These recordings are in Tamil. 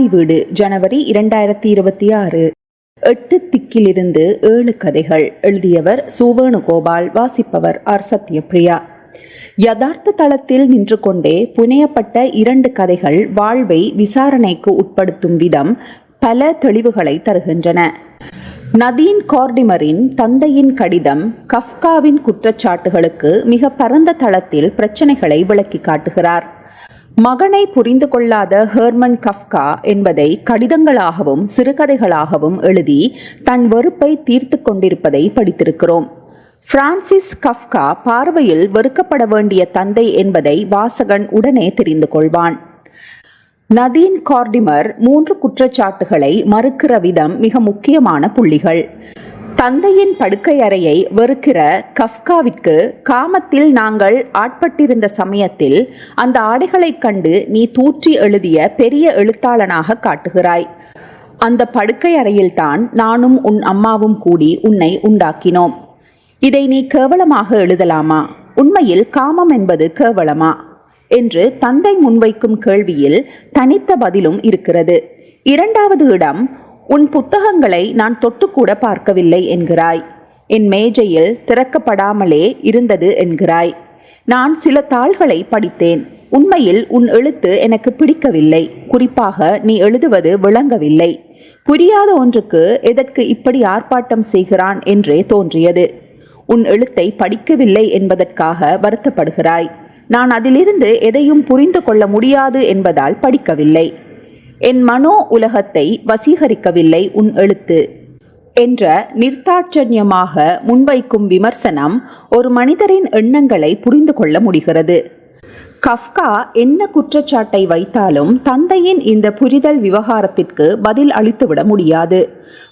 தாய் வீடு ஜனவரி இரண்டாயிரத்தி இருபத்தி ஆறு. எட்டு திக்கிலிருந்து ஏழு கதைகள் எழுதியவர் சுவேணுகோபால் வாசிப்பவர் ஆர். சத்யபிரியா. யதார்த்த தளத்தில் நின்று கொண்டே புனையப்பட்ட இரண்டு கதைகள் வாழ்வை விசாரணைக்கு உட்படுத்தும் விதம் பல தெளிவுகளை தருகின்றன. நதீன் கார்டிமரின் தந்தையின் கடிதம் கஃப்காவின் குற்றச்சாட்டுகளுக்கு மிக பரந்த தளத்தில் பிரச்சனைகளை விளக்கி காட்டுகிறார். மகனை புரிந்து கொள்ளாத ஹெர்மன் கஃப்கா என்பதை கடிதங்களாகவும் சிறுகதைகளாகவும் எழுதி தன் வெறுப்பை தீர்த்து கொண்டிருப்பதை படித்திருக்கிறோம். பிரான்சிஸ் கஃப்கா பார்வையில் வெறுக்கப்பட வேண்டிய தந்தை என்பதை வாசகன் உடனே தெரிந்து கொள்வான். நதீன் கார்டிமர் மூன்று குற்றச்சாட்டுகளை மறுக்கிற விதம் மிக முக்கியமான புள்ளிகள். தந்தையின் படுக்கை அறையை வெறுக்கிற கஃப்காவிற்கு காமத்தில் நாங்கள் ஆட்பட்டிருந்த சமயத்தில் அந்த ஆடைகளைக் கண்டு நீ தூற்றி எழுதிய பெரிய எழுத்தாளனாக காட்டுகிறாய். அந்த படுக்கை அறையில்தான் நானும் உன் அம்மாவும் கூடி உன்னை உண்டாக்கினோம். இதை நீ கேவலமாக எழுதலாமா? உண்மையில் காமம் என்பது கேவலமா? என்று தந்தை முன்வைக்கும் கேள்வியில் தனித்த பதிலும் இருக்கிறது. இரண்டாவது இடம் உன் புத்தகங்களை நான் தொட்டுக்கூட பார்க்கவில்லை என்கிறாய். என் மேஜையில் திறக்கப்படாமலே இருந்தது என்கிறாய். நான் சில தாள்களை படித்தேன். உண்மையில் உன் எழுத்து எனக்கு பிடிக்கவில்லை. குறிப்பாக நீ எழுதுவது விளங்கவில்லை. புரியாத ஒன்றுக்கு எதற்கு இப்படி ஆர்ப்பாட்டம் செய்கிறான் என்றே தோன்றியது. உன் எழுத்தை படிக்கவில்லை என்பதற்காக வருத்தப்படுகிறாய். நான் அதிலிருந்து எதையும் புரிந்து கொள்ள முடியாது என்பதால் படிக்கவில்லை. என் மனோ உலகத்தை வசீகரிக்கவில்லை உன் எழுத்து. என்ற நிர்தாட்சண்யமாக முன்வைக்கும் விமர்சனம் ஒரு மனிதரின் எண்ணங்களை புரிந்து கொள்ள முடிகிறது. கஃப்கா என்ன குற்றச்சாட்டை வைத்தாலும் தந்தையின் இந்த புரிதல் விவகாரத்திற்கு பதில் அளித்துவிட முடியாது.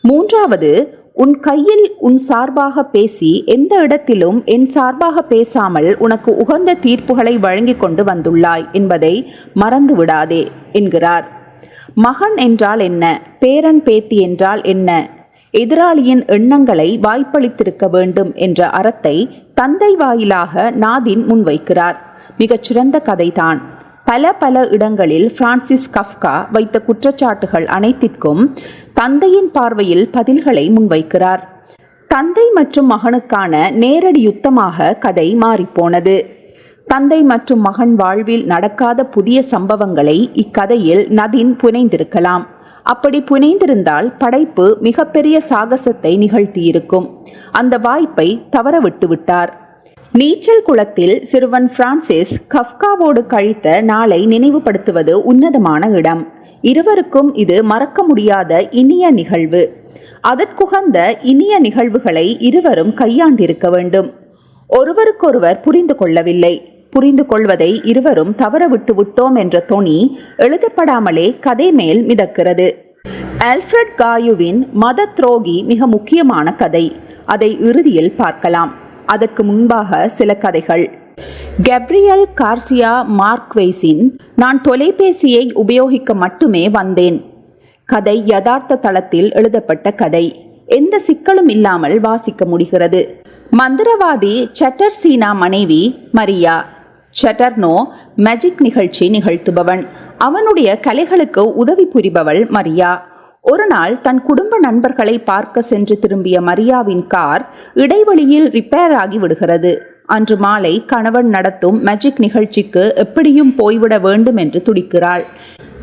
மூன்றாவது உன் கையில் உன் சார்பாக பேசி எந்த இடத்திலும் என் சார்பாக பேசாமல் உனக்கு உகந்த தீர்ப்புகளை வழங்கிக் கொண்டு வந்துள்ளாய் என்பதை மறந்து விடாதே என்கிறார். மகன் என்றால் என்ன? பேரன் பேத்தி என்றால் என்ன? எதிராளியின் எண்ணங்களை வாய்ப்பளித்திருக்க வேண்டும் என்ற அறத்தை தந்தை வாயிலாக நாதின் முன்வைக்கிறார். மிகச்சிறந்த கதைதான். பல பல இடங்களில் பிரான்சிஸ் கஃப்கா வைத்த குற்றச்சாட்டுகள் அனைத்திற்கும் தந்தையின் பார்வையில் பதில்களை முன்வைக்கிறார். தந்தை மற்றும் மகனுக்கான நேரடி யுத்தமாக கதை மாறிப்போனது. தந்தை மற்றும் மகன் வாழ்வில் நடக்காத புதிய சம்பவங்களை இக்கதையில் நதின் புனைந்திருக்கலாம். அப்படி புனைந்திருந்தால் படைப்பு மிகப்பெரிய சாகசத்தை நிகழ்த்தியிருக்கும். அந்த வாய்ப்பை தவற விட்டுவிட்டார் நீச்சல் குளத்தில் சிறுவன் பிரான்சிஸ் கஃப்காவோடு கழித்த நாளை நினைவுபடுத்துவது உன்னதமான இடம். இருவருக்கும் இது மறக்க முடியாத இனிய நிகழ்வு. அதற்குகந்த இனிய நிகழ்வுகளை இருவரும் கையாண்டிருக்க வேண்டும். ஒருவருக்கொருவர் புரிந்து கொள்ளவில்லை. புரிந்து கொள்வதை இருவரும் தவறவிட்டு விட்டோம் என்ற தொனி எழுதப்படாமலே கதை மேல் மிதக்கிறது. ஆல்ஃபிரட் காயுவின் மத துரோகி மிக முக்கியமான கதை. அதை இறுதியில் பார்க்கலாம். அதற்கு முன்பாக சில கதைகள். கெப்ரியல் கார்சியா மார்க்வேஸின் நான் தொலைபேசியை உபயோகிக்க மட்டுமே வந்தேன் கதை யதார்த்த தளத்தில் எழுதப்பட்ட கதை. எந்த சிக்கலும் இல்லாமல் வாசிக்க முடிகிறது. மந்திரவாதி சட்டர்சீனா மனைவி மரியா சட்டர்னோ மேஜிக் நிகழ்ச்சி நிகழ்த்துபவன். அவனுடைய கலைகளுக்கு உதவி புரிபவள் மரியா. ஒரு நாள் தன் குடும்ப நண்பர்களை பார்க்க சென்று திரும்பிய மரியாவின் கார் இடைவெளியில் ரிப்பேர் ஆகி விடுகிறது. அன்று மாலை கணவன் நடத்தும் மேஜிக் நிகழ்ச்சிக்கு எப்படியும் போய்விட வேண்டும் என்று துடிக்கிறாள்.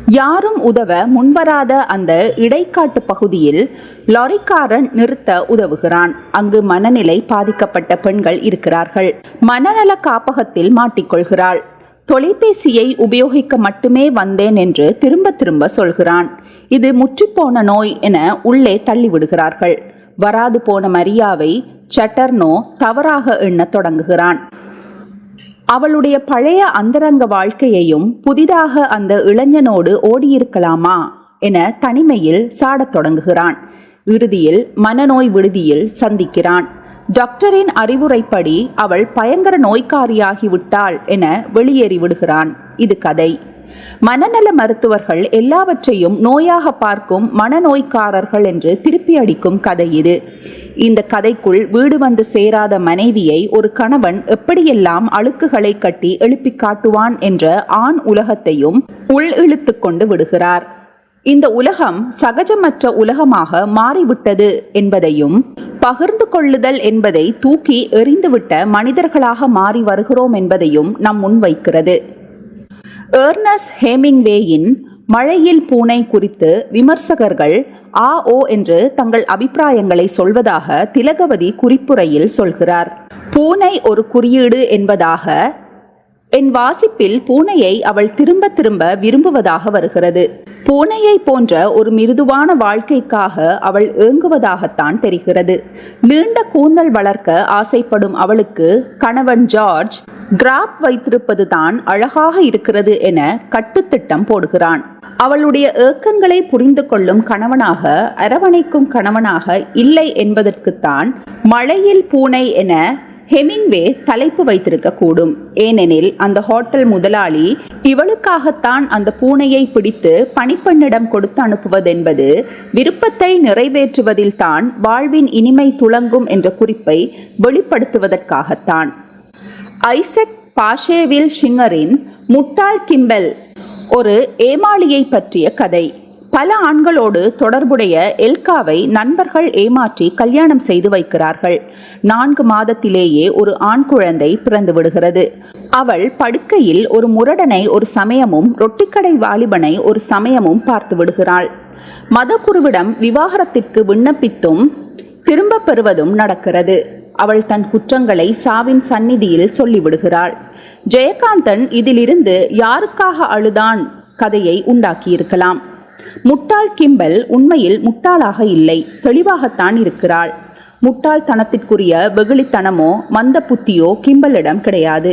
யாரும் உதவ முன்வராத அந்த இடைக்காட்டு பகுதியில் லாரிக்காரன் நிறுத்த உதவுகிறான். அங்கு மனநிலை பாதிக்கப்பட்ட பெண்கள் இருக்கிறார்கள். மனநல காப்பகத்தில் மாட்டிக்கொள்கிறாள். தொலைபேசியை உபயோகிக்க மட்டுமே வந்தேன் என்று திரும்ப திரும்ப சொல்கிறான். இது முற்றிப்போன நோய் என உள்ளே தள்ளிவிடுகிறார்கள். வராது போன மரியாவை சட்டர்னோ தவறாக எண்ணத் தொடங்குகிறான். அவளுடைய பழைய அந்தரங்க வாழ்க்கையையும் புதிதாக அந்த இளைஞனோடு ஓடியிருக்கலாமா என தனிமையில் சாடத் தொடங்குகிறான். இறுதியில் மனநோய் விடுதியில் சந்திக்கிறான். டாக்டரின் அறிவுரைப்படி அவள் பயங்கர நோய்க்காரியாகிவிட்டாள் என வெளியேறி விடுகிறான். இது கதை. மனநல மருத்துவர்கள் எல்லாவற்றையும் நோயாக பார்க்கும் மனநோய்க்காரர்கள் என்று திருப்பி அடிக்கும் கதை இது. இந்த கதைக்குள் வீடு வந்து சேராத மனைவியை ஒரு கணவன் எப்படியெல்லாம் அழுக்குகளை கட்டி எழுப்பி காட்டுவான் என்ற ஆண் உலகத்தையும் உள் இழுத்து கொண்டு விடுகிறார். இந்த உலகம் சகஜமற்ற உலகமாக மாறிவிட்டது என்பதையும் பகிர்ந்து கொள்ளுதல் என்பதை தூக்கி எறிந்துவிட்ட மனிதர்களாக மாறி வருகிறோம் என்பதையும் நம் முன்வைக்கிறது. ஏர்னஸ் ஹேமிங்வேயின் மழையில் பூனை குறித்து விமர்சகர்கள் ஆ ஓ என்று தங்கள் அபிப்பிராயங்களை சொல்வதாக திலகவதி குறிப்புரையில் சொல்கிறார். பூனை ஒரு குறியீடு என்பதாக என் வாசிப்பில் பூனையை அவள் திரும்ப திரும்ப விரும்புவதாக வருகிறது. பூனையை போன்ற ஒரு மிருதுவான வாழ்க்கைக்காக அவள் ஏங்குவதாகத்தான் தெரிகிறது. நீண்ட கூந்தல் வளர்க்க ஆசைப்படும் அவளுக்கு கணவன் ஜார்ஜ் கிராப் வைத்திருப்பதுதான் அழகாக இருக்கிறது என கட்டுத்திட்டம் போடுகிறான். அவளுடைய ஏக்கங்களை புரிந்து கொள்ளும் கணவனாக அரவணைக்கும் கணவனாக இல்லை என்பதற்குத்தான் மழையில் பூனை என ஹெமிங்வே தலைப்பு வைத்திருக்க கூடும். ஏனெனில் அந்த ஹோட்டல் முதலாளி இவளுக்காகத்தான் அந்த பூனையை பிடித்து பணிப்பெண்ணிடம் கொடுத்து அனுப்புவதென்பது விருப்பத்தை நிறைவேற்றுவதில் தான் வாழ்வின் இனிமை துளங்கும் என்ற குறிப்பை வெளிப்படுத்துவதற்காகத்தான். ஐசக் பாஷேவில் ஷிங்கரின் முட்டாள் கிம்பல் ஒரு ஏமாளியை பற்றிய கதை. பல ஆண்களோடு தொடர்புடைய எல்காவை நண்பர்கள் ஏமாற்றி கல்யாணம் செய்து வைக்கிறார்கள். நான்கு மாதத்திலேயே ஒரு ஆண் குழந்தை பிறந்து விடுகிறது. அவள் படுக்கையில் ஒரு முரடனை ஒரு சமயமும் ரொட்டிக்கடை வாலிபனை ஒரு சமயமும் பார்த்து விடுகிறாள். மதகுருவிடம் விவாகரத்திற்கு விண்ணப்பித்தும் திரும்ப பெறுவதும் நடக்கிறது. அவள் தன் குற்றங்களை சாவின் சந்நிதியில் சொல்லிவிடுகிறாள். ஜெயகாந்தன் இதிலிருந்து யாருக்காக அழுதான் கதையை உண்டாக்கியிருக்கலாம். முட்டாள் கிம்பல் உண்மையில் முட்டாளாக இல்லை தெளிவாகத்தான் இருக்கிறாள். முட்டாள்தனத்திற்குரிய வெகுளித்தனமோ மந்த புத்தியோ கிம்பலிடம் கிடையாது.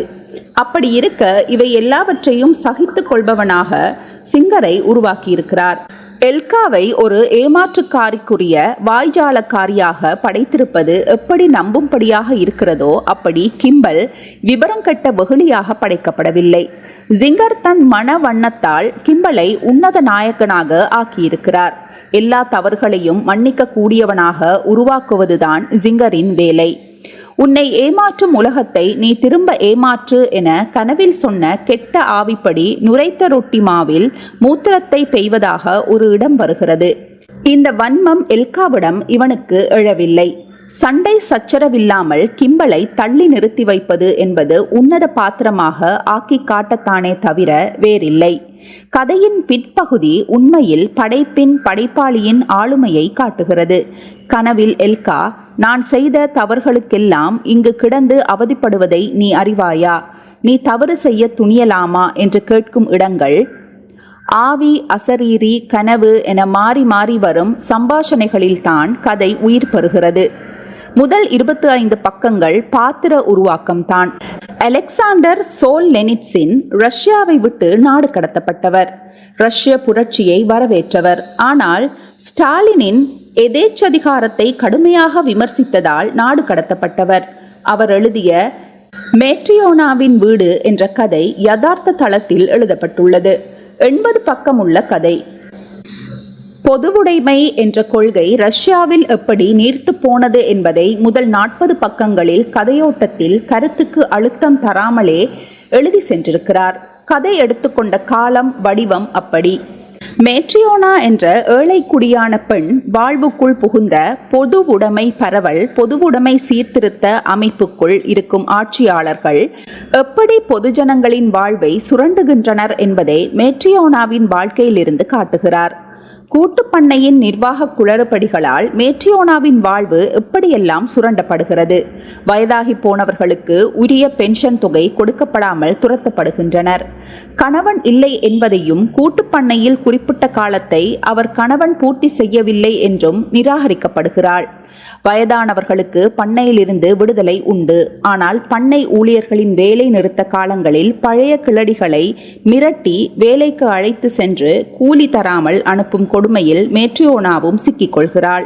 அப்படி இருக்க இவை எல்லாவற்றையும் சகித்துக் கொள்பவனாக சிங்கரை உருவாக்கியிருக்கிறார். எல்காவை ஒரு ஏமாற்றுக்காரிக்குரிய வாய்ஜாலக்காரியாக படைத்திருப்பது எப்படி நம்பும்படியாக இருக்கிறதோ அப்படி கிம்பல் விவரங்கட்ட வெகுளியாக படைக்கப்படவில்லை. ஜிங்கர் தன் மன வண்ணத்தால் கிம்பலை உன்னத நாயகனாக ஆக்கியிருக்கிறார். எல்லா தவறுகளையும் மன்னிக்க கூடியவனாக உருவாக்குவதுதான் ஜிங்கரின் வேலை. உன்னை ஏமாற்றும் உலகத்தை நீ திரும்ப ஏமாற்று என கனவில் சொன்ன கெட்ட ஆவிப்படி நுரைத்த ரொட்டி மாவில் மூத்திரத்தை பெய்வதாக ஒரு இடம் வருகிறது. இந்த வன்மம் எல்காவிடம் இவனுக்கு எழவில்லை. சண்டை சச்சரவில்லாமல் கிம்பலை தள்ளி நிறுத்தி வைப்பது என்பது உன்னத பாத்திரமாக ஆக்கி காட்டத்தானே தவிர வேறில்லை. கதையின் பிற்பகுதி உண்மையில் படைப்பின் படைப்பாளியின் ஆளுமையை காட்டுகிறது. கனவில் எல்கா நான் செய்த தவறுகளுக்கெல்லாம் இங்கு கிடந்து அவதிப்படுவதை நீ அறிவாயா? நீ தவறு செய்ய துணியலாமா? என்று கேட்கும் இடங்கள் ஆவி அசரீரி கனவு என மாறி மாறி வரும் சம்பாஷணைகளில்தான் கதை உயிர் பெறுகிறது. முதல் இருபத்தி ஐந்து பக்கங்கள் பாத்திர உருவாக்கம் தான் அலெக்சாண்டர் சோல் லெனிட்ஸின் ரஷ்யாவை விட்டு நாடு கடத்தப்பட்டவர். ரஷ்ய புரட்சியை வரவேற்றவர். ஆனால் ஸ்டாலினின் எதேச்சதிகாரத்தை கடுமையாக விமர்சித்ததால் நாடு கடத்தப்பட்டவர். அவர் எழுதிய மேட்ரியோனாவின் வீடு என்ற கதை யதார்த்த தளத்தில் எழுதப்பட்டுள்ளது. எண்பது பக்கமுள்ள கதை. பொதுவுடைமை என்ற கொள்கை ரஷ்யாவில் எப்படி நீர்த்து போனது என்பதை முதல் நாற்பது பக்கங்களில் கதையோட்டத்தில் கருத்துக்கு அழுத்தம் தராமலே எழுதி சென்றிருக்கிறார். கதை எடுத்துக்கொண்ட காலம் வடிவம் அப்படி. மேட்ரியோனா என்ற ஏழை குடியான பெண் வாழ்வுக்குள் புகுந்த பொது உடைமை பரவல் பொதுவுடைமை சீர்திருத்த அமைப்புக்குள் இருக்கும் ஆட்சியாளர்கள் எப்படி பொதுஜனங்களின் வாழ்வை சுரண்டுகின்றனர் என்பதை மேட்ரியோனாவின் வாழ்க்கையிலிருந்து காட்டுகிறார். கூட்டுப்பண்ணையின் நிர்வாக குளறுபடிகளால் மேட்ரியோனாவின் வாழ்வு எப்படியெல்லாம் சுரண்டப்படுகிறது. வயதாகி போனவர்களுக்கு உரிய பென்ஷன் தொகை கொடுக்கப்படாமல் துரத்தப்படுகின்றனர். கணவன் இல்லை என்பதையும் கூட்டுப்பண்ணையில் குறிப்பிட்ட காலத்தை அவர் கணவன் பூர்த்தி செய்யவில்லை என்றும் நிராகரிக்கப்படுகிறாள். வயதானவர்களுக்கு பண்ணையிலிருந்து விடுதலை உண்டு. ஆனால் பண்ணை ஊழியர்களின் வேலை நிறுத்த காலங்களில் பழைய கிளடிகளை மிரட்டி வேலைக்கு அழைத்து சென்று கூலி தராமல் அனுப்பும் கொடுமையில் மேட்ரியோனாவும் சிக்கிக்கொள்கிறாள்.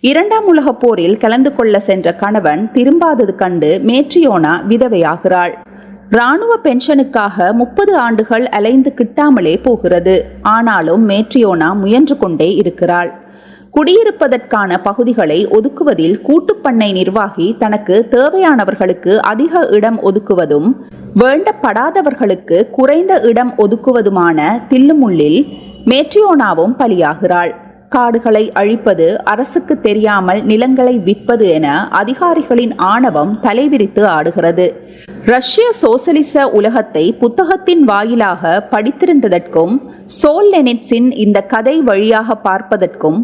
இரண்டாம் உலகப் போரில் கலந்து கொள்ள சென்ற கணவன் திரும்பாதது கண்டு மேட்ரியோனா விதவையாகிறாள். இராணுவ பென்ஷனுக்காக முப்பது ஆண்டுகள் அலைந்து கிட்டாமலே போகிறது. ஆனாலும் மேட்ரியோனா முயன்று கொண்டே இருக்கிறாள். குடியிருப்பதற்கான பகுதிகளை ஒதுக்குவதில் கூட்டுப்பண்ணை நிர்வாகி தனக்கு தேவையானவர்களுக்கு அதிக இடம் ஒதுக்குவதும் வேண்டப்படாதவர்களுக்கு குறைந்த இடம் ஒதுக்குவதுமான தில்லுமுள்ளில் மேட்ரியோனாவும் பலியாகிறாள். காடுகளை அழிப்பது அரசுக்கு தெரியாமல் நிலங்களை விற்பது என அதிகாரிகளின் ஆணவம் தலைவிரித்து ஆடுகிறது. ரஷ்ய சோசலிச உலகத்தை புத்தகத்தின் வாயிலாக படித்திருந்ததற்கும் சோல் லெனிட்ஸின் இந்த கதை வழியாக பார்ப்பதற்கும்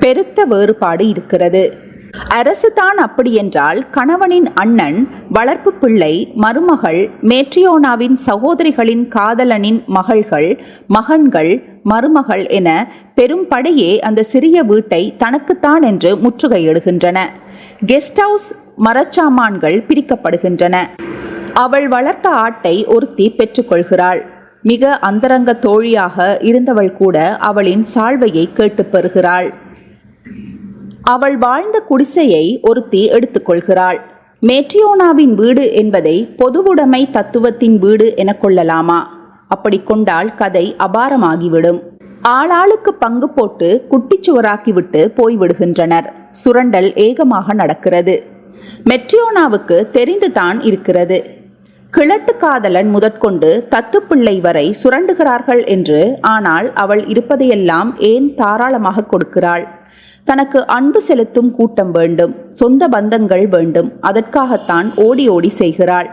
பெருத்த வேறுபாடு இருக்கிறது. அரசு தான் அப்படியென்றால் கணவனின் அண்ணன் வளர்ப்பு பிள்ளை மருமகள் மேட்ரியோனாவின் சகோதரிகளின் காதலனின் மகள்கள் மகன்கள் மருமகள் என பெரும் படையே அந்த சிறிய வீட்டை தனக்குத்தான் என்று முற்றுகையிடுகின்றன. கெஸ்ட் ஹவுஸ் மரச்சாமான்கள் பிரிக்கப்படுகின்றன. அவள் வளர்த்த ஆட்டை ஒருத்தி பெற்றுக்கொள்கிறாள். மிக அந்தரங்க தோழியாக இருந்தவள் கூட அவளின் சால்வையை கேட்டுப் பெறுகிறாள். அவள் வாழ்ந்த குடிசையை ஒருத்தி எடுத்துக்கொள்கிறாள். மேட்ரியோனாவின் வீடு என்பதை பொதுவுடைமை தத்துவத்தின் வீடு என கொள்ளலாமா? அப்படி கொண்டால் கதை அபாரமாகிவிடும். ஆளாளுக்கு பங்கு போட்டு குட்டிச்சுவராக்கிவிட்டு போய்விடுகின்றனர். சுரண்டல் ஏகமாக நடக்கிறது. மெட்ரியோனாவுக்கு தெரிந்துதான் இருக்கிறது. கிழட்டு காதலன் முதற்கொண்டு தத்துப்பிள்ளை வரை சுரண்டுகிறார்கள் என்று ஆனால் அவள் இருப்பதையெல்லாம் ஏன் தாராளமாக கொடுக்கிறாள்? தனக்கு அன்பு செலுத்தும் கூட்டம் வேண்டும் சொந்த பந்தங்கள் வேண்டும். அதற்காகத்தான் ஓடி ஓடி செய்கிறாள்.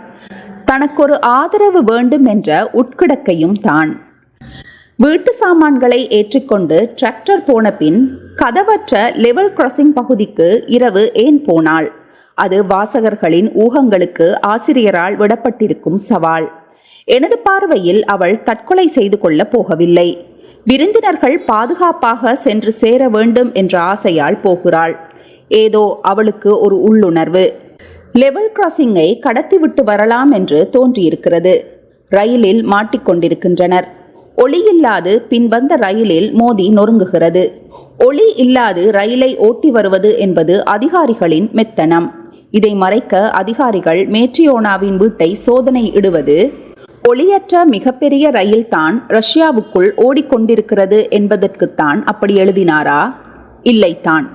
தனக்கொரு ஆதரவு வேண்டும் என்ற உட்கிடக்கையும் தான். வீட்டு சாமான்களை ஏற்றிக்கொண்டு டிராக்டர் போன பின் கதவற்ற லெவல் கிராசிங் பகுதிக்கு இரவு ஏன் போனாள்? அது வாசகர்களின் ஊகங்களுக்கு ஆசிரியரால் விடப்பட்டிருக்கும் சவால். எனது பார்வையில் அவள் தற்கொலை செய்து கொள்ளப் போகவில்லை. விருந்தினர்கள் பாதுகாப்பாக சென்று சேர வேண்டும் என்ற ஆசையால் போகிறாள். ஏதோ அவளுக்கு ஒரு உள்ளுணர்வு. லெவல் கிராசிங்கை கடத்திவிட்டு வரலாம் என்று தோன்றியிருக்கிறது. ரயிலில் மாட்டிக்கொண்டிருக்கின்றனர் ஒளி இல்லாது பின்வந்த ரயிலில் மோதி நொறுங்குகிறது. ஒளி இல்லாது ரயிலை ஓட்டி வருவது என்பது அதிகாரிகளின் மெத்தனம். இதை மறைக்க அதிகாரிகள் மேட்ரியோனாவின் வீட்டை சோதனை இடுவது ஒளியற்ற மிகப்பெரிய ரயில்தான் ரஷ்யாவுக்குள் ஓடிக்கொண்டிருக்கிறது என்பதற்குத்தான் அப்படி எழுதினாரா? இல்லைத்தான்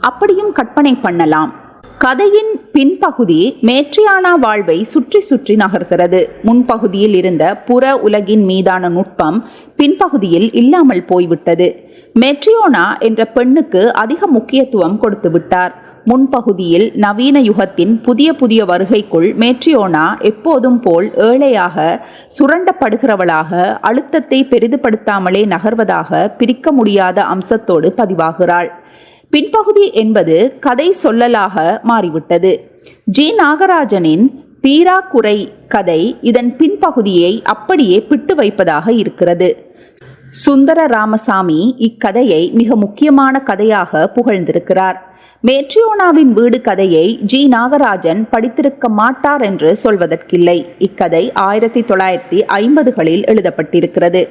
அப்படியும் கற்பனை பண்ணலாம். கதையின் பின்பகுதி மேட்ரியானா வாழ்வை சுற்றி சுற்றி நகர்கிறது. முன்பகுதியில் இருந்த புற உலகின் மீதான நுட்பம் பின்பகுதியில் இல்லாமல் போய்விட்டது. மெட்ரியோனா என்ற பெண்ணுக்கு அதிக முக்கியத்துவம் கொடுத்து விட்டார். முன்பகுதியில் நவீன யுகத்தின் புதிய புதிய வருகைக்குள் மேட்ரியோனா எப்போதும் போல் ஏழையாக சுரண்டப்படுகிறவளாக அழுத்தத்தை பெரிதுபடுத்தாமலே நகர்வதாக பிரிக்க முடியாத அம்சத்தோடு பதிவாகிறாள். பின்பகுதி என்பது கதை சொல்லலாக மாறிவிட்டது. ஜி. நாகராஜனின் தீரா குறை கதை இதன் பின்பகுதியை அப்படியே பிட்டு வைப்பதாக இருக்கிறது. சுந்தர ராமசாமி இக்கதையை மிக முக்கியமான கதையாக புகழ்ந்திருக்கிறார். மேட்ரியோனாவின் வீடு கதையை ஜி. நாகராஜன் படித்திருக்க மாட்டார் என்று சொல்வதற்கில்லை. இக்கதை ஆயிரத்தி தொள்ளாயிரத்தி ஐம்பதுகளில் எழுதப்பட்டிருக்கிறது.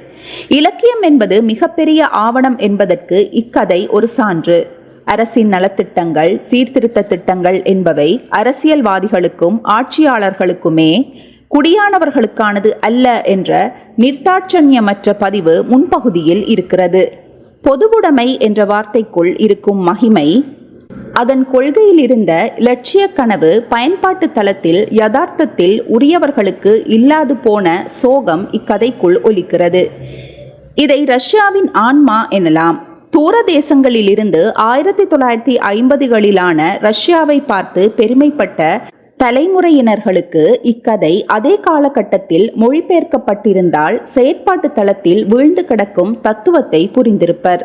இலக்கியம் என்பது மிகப்பெரிய ஆவணம் என்பதற்கு இக்கதை ஒரு சான்று. அரசின் நலத்திட்டங்கள் சீர்திருத்த திட்டங்கள் என்பவை அரசியல்வாதிகளுக்கும் ஆட்சியாளர்களுக்குமே குடியானவர்களுக்கானது அல்ல என்ற நிர்தாட்சண்யமற்ற பதிவு முன்பகுதியில் இருக்கிறது. பொதுவுடைமை என்ற வார்த்தைக்குள் இருக்கும் மகிமை அதன் கொள்கையில் இருந்த இலட்சிய கனவு பயன்பாட்டு தளத்தில் யதார்த்தத்தில் உரியவர்களுக்கு இல்லாது போன சோகம் இக்கதைக்குள் ஒலிக்கிறது. இதை ரஷ்யாவின் ஆன்மா எனலாம். தூர தேசங்களிலிருந்து ஆயிரத்தி தொள்ளாயிரத்தி ஐம்பதுகளிலான ரஷ்யாவை பார்த்து பெருமைப்பட்ட தலைமுறையினர்களுக்கு இக்கதை அதே காலகட்டத்தில் மொழிபெயர்க்கப்பட்டிருந்தால் செயற்பாட்டு தளத்தில் வீழ்ந்து கிடக்கும் தத்துவத்தை புரிந்திருப்பர்.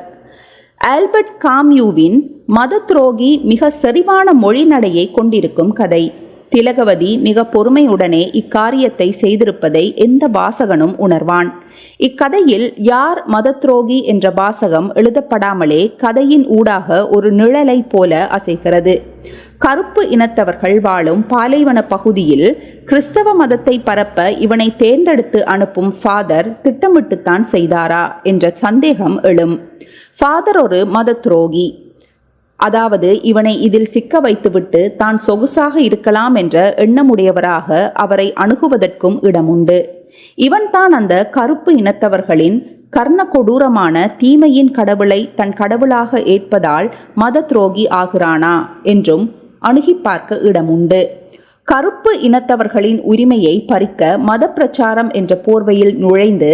ஆல்பர்ட் காம்யூவின் மத துரோகி மிக செறிவான மொழி நடையை கொண்டிருக்கும் கதை. திலகவதி மிக பொறுமையுடனே இக்காரியத்தை செய்திருப்பதை எந்த வாசகனும் உணர்வான். இக்கதையில் யார் மத துரோகி என்ற வாசகம் எழுதப்படாமலே கதையின் ஊடாக ஒரு நிழலை போல அசைகிறது. கருப்பு இனத்தவர்கள் வாழும் பாலைவன பகுதியில் கிறிஸ்தவ மதத்தை பரப்ப இவனை தேர்ந்தெடுத்து அனுப்பும் ஃபாதர் திட்டமிட்டுத்தான் செய்தாரா என்ற சந்தேகம் எழும். ஃபாதர் ஒரு மத துரோகி. அதாவது இவனை இதில் சிக்க வைத்துவிட்டு தான் சொகுசாக இருக்கலாம் என்ற எண்ணமுடையவராக அவரை அணுகுவதற்கும் இடமுண்டு. இவன்தான் அந்த கருப்பு இனத்தவர்களின் கர்ண கொடூரமான தீமையின் கடவுளை தன் கடவுளாக ஏற்பதால் மத துரோகி ஆகிறானா என்றும் அணுகி பார்க்க இடமுண்டு. கருப்பு இனத்தவர்களின் உரிமையை பறிக்க மத பிரச்சாரம் என்ற போர்வையில் நுழைந்து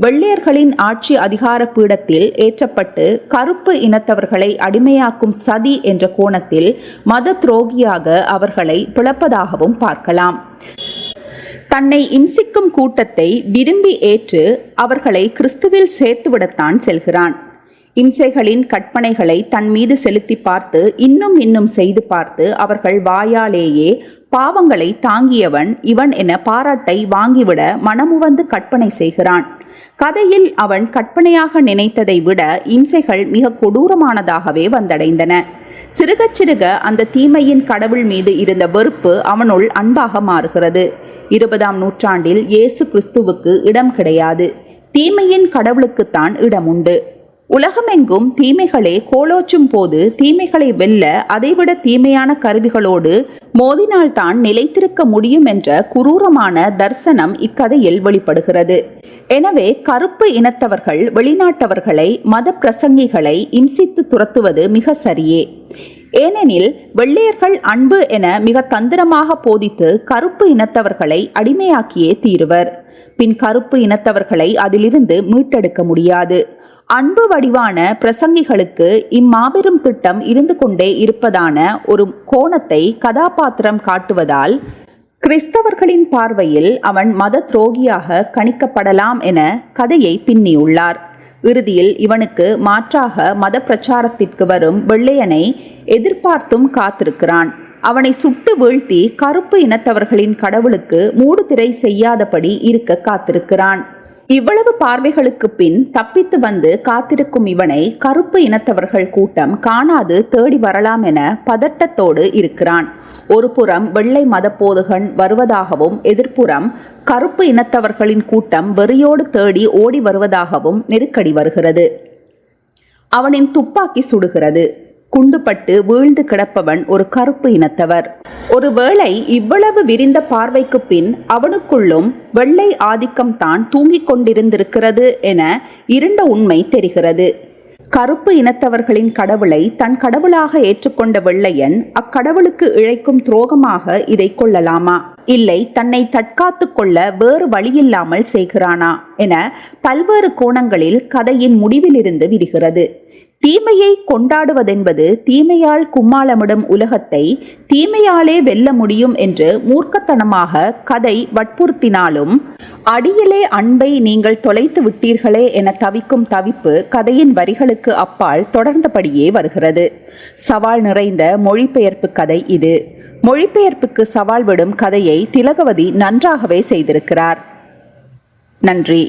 வெள்ளையர்களின் ஆட்சி அதிகார பீடத்தில் ஏற்றப்பட்டு கருப்பு இனத்தவர்களை அடிமையாக்கும் சதி என்ற கோணத்தில் மத துரோகியாக அவர்களை பிளப்பதாகவும் பார்க்கலாம். தன்னை இம்சிக்கும் கூட்டத்தை விரும்பி ஏற்று அவர்களை கிறிஸ்துவில் சேர்த்துவிடத்தான் செல்கிறான். இம்சைகளின் கற்பனைகளை தன் மீது செலுத்தி பார்த்து இன்னும் இன்னும் செய்து பார்த்து அவர்கள் வாயாலேயே பாவங்களை தாங்கியவன் இவன் என பாராட்டை வாங்கிவிட மனமுவந்து கற்பனை செய்கிறான். கதையில் அவன் கற்பனையாக நினைத்ததை விட இம்சைகள் மிக கொடூரமானதாகவே வந்தடைந்தன. சிறுகச் சிறுக அந்த தீமையின் கடவுள் மீது இருந்த வெறுப்பு அவனுள் அன்பாக மாறுகிறது. இருபதாம் நூற்றாண்டில் இயேசு கிறிஸ்துவுக்கு இடம் கிடையாது. தீமையின் கடவுளுக்குத்தான் இடம் உண்டு உலகமெங்கும் தீமைகளே கோலோச்சும் போது தீமைகளை வெல்ல அதைவிட தீமையான கருவிகளோடு மோதினால்தான் நிலைத்திருக்க முடியும் என்ற குரூரமான தர்சனம் இக்கதையில் வெளிப்படுகிறது. எனவே கருப்பு இனத்தவர்கள் வெளிநாட்டவர்களை மத பிரசங்கிகளை இம்சித்து துரத்துவது மிக சரியே. ஏனெனில் வெள்ளையர்கள் அன்பு என மிக தந்திரமாக போதித்து கருப்பு இனத்தவர்களை அடிமையாக்கியே தீருவர். பின் கருப்பு இனத்தவர்களை அதிலிருந்து மீட்டெடுக்க முடியாது. அன்பு வடிவான பிரசங்கிகளுக்கு இம்மாபெரும் திட்டம் இருந்து கொண்டே இருப்பதான ஒரு கோணத்தை கதாபாத்திரம் காட்டுவதால் கிறிஸ்தவர்களின் பார்வையில் அவன் மத துரோகியாக கணிக்கப்படலாம் என கதையை பின்னியுள்ளார். இறுதியில் இவனுக்கு மாற்றாக மத பிரச்சாரத்திற்கு வரும் வெள்ளையனை எதிர்பார்த்தும் காத்திருக்கிறான். அவனை சுட்டு வீழ்த்தி கருப்பு இனத்தவர்களின் கடவுளுக்கு மூடுதிரை செய்யாதபடி இருக்க காத்திருக்கிறான். இவ்வளவு பார்வைகளுக்கு பின் தப்பித்து வந்து காத்திருக்கும் இவனை கருப்பு இனத்தவர்கள் கூட்டம் காணாது தேடி வரலாம் என பதட்டத்தோடு இருக்கிறான். ஒருபுறம் வெள்ளை மதப்போதுகன் வருவதாகவும் எதிர்ப்புறம் கருப்பு இனத்தவர்களின் கூட்டம் வெறியோடு தேடி ஓடி வருவதாகவும் நெருக்கடி வருகிறது. அவனின் துப்பாக்கி சுடுகிறது. குண்டுபட்டு வீழ்ந்து கிடப்பவன் ஒரு கருப்பு இனத்தவர். ஒருவேளை இவ்வளவு விரிந்த பார்வைக்கு பின் அவனுக்குள்ளும் வெள்ளை ஆதிக்கம் தான் தூங்கிக் கொண்டிருந்திருக்கிறது என இருண்ட உண்மை தெரிகிறது. கருப்பு இனத்தவர்களின் கடவுளை தன் கடவுளாக ஏற்றுக்கொண்ட வெள்ளையன் அக்கடவுளுக்கு இழைக்கும் துரோகமாக இதை கொள்ளலாமா? இல்லை தன்னை தற்காத்து கொள்ள வேறு வழியில்லாமல் செய்கிறானா? என பல்வேறு கோணங்களில் கதையின் முடிவிலிருந்து விடுகிறது தீமையை கொண்டாடுவதென்பது தீமையால் கும்மாளமிடும் உலகத்தை தீமையாலே வெல்ல முடியும் என்று மூர்க்கத்தனமாக கதை வற்புறுத்தினாலும் அடியிலே அன்பை நீங்கள் தொலைத்து விட்டீர்களே என தவிக்கும் தவிப்பு கதையின் வரிகளுக்கு அப்பால் தொடர்ந்தபடியே வருகிறது. சவால் நிறைந்த மொழிபெயர்ப்பு கதை இது. மொழிபெயர்ப்புக்கு சவால் விடும் கதையை திலகவதி நன்றாகவே செய்திருக்கிறார். நன்றி.